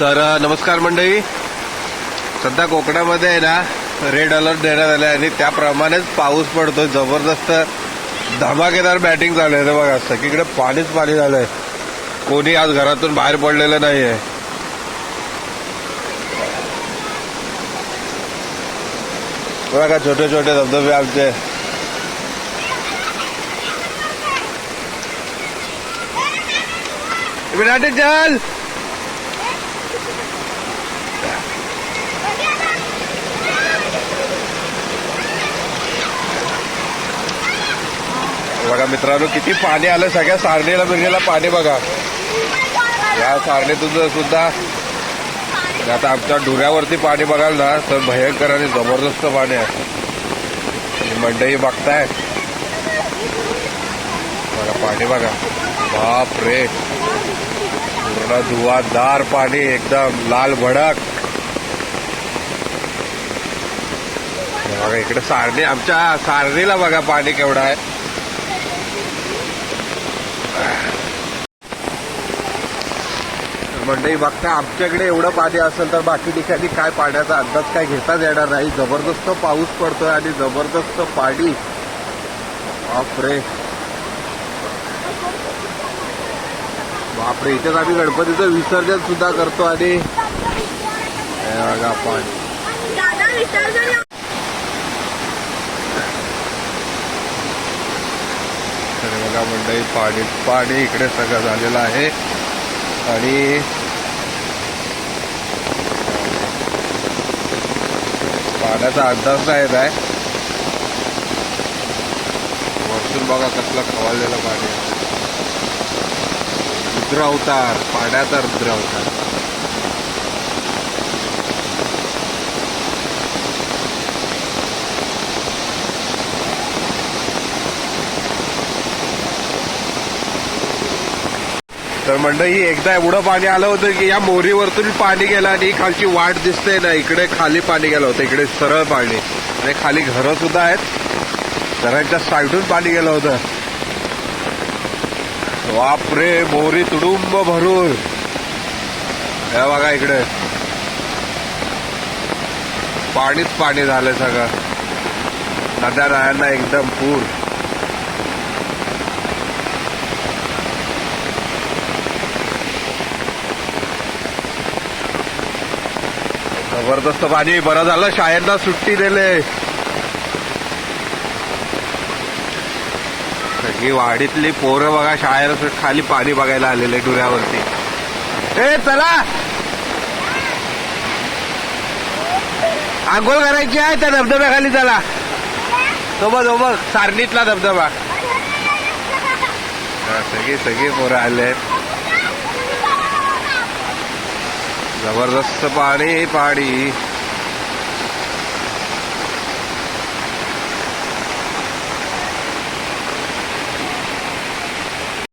तर नमस्कार मंडळी. सध्या कोकणामध्ये आहे ना रेड अलर्ट देण्यात आला आणि त्याप्रमाणेच पाऊस पडतो जबरदस्त धमाकेदार बॅटिंग चालू आहे बघा. सगळीकडे पाणीच पाणी झालंय. कोणी आज घरातून बाहेर पडलेलं नाहीये. बघा छोटे छोटे धबधबे आमचे. विराटे चल! मित्रांनो किती पाणी आलं सगळ्या सारणीला बिरणीला पाणी बघा. या सारणीतून सुद्धा आता आमच्या डोऱ्यावरती पाणी बघाल ना तर भयंकर आणि जबरदस्त पाणी आहे. आणि मंडई बघताय? बघा पाणी बघा. बाप रे पूर्ण धुवादार पाणी एकदम लाल भडक. बघा इकडे सारणी आमच्या सारणीला बघा पाणी केवढं आहे. मंडई बघता आमच्याकडे एवढं पाणी असेल तर बाकी ठिकाणी काय पाण्याचा अंदाज काय घेताच येणार नाही. जबरदस्त पाऊस पडतोय आणि जबरदस्त पाणी. बापरे. बापरे इथेच आम्ही गणपतीचं विसर्जन सुद्धा करतो आणि हे बघा पाणी. मंडळी पाणी पाणी इकडे सगळं झालेलं आहे. आणि पाण्याचा अंदाज नाही येत आहे. वरतून बघा कसलं खवळलेलं पाणी रुद्र अवतार पाण्याचा रुद्र अवतार. तर मंडळी एकदा एवढं पाणी आलं होतं की या मोरीवरतून पाणी गेलं आणि खालची वाट दिसते ना इकडे खाली पाणी गेलं होतं इकडे सरळ पाणी. आणि खाली घरं सुद्धा आहेत. घरांच्या साईडून पाणी गेलं होतं. बापरे मोरी तुडुंब भरून. हे बघा इकडे. पाणीच पाणी झालं सगळं. नद्या नायांना एकदम पूर. जबरदस्त पाणी बरं झालं शाळेंना सुट्टी दिले. सगळी वाडीतली पोरं बघा शाळेला खाली पाणी बघायला आलेले डुऱ्यावरती ए चला! आंघोळ करायची आहे त्या धबधब्याखाली चला. तो बघ बघ सारणीतला धबधबा. सगळी सगळी पोरं आले जबरदस्त पाणी पाणी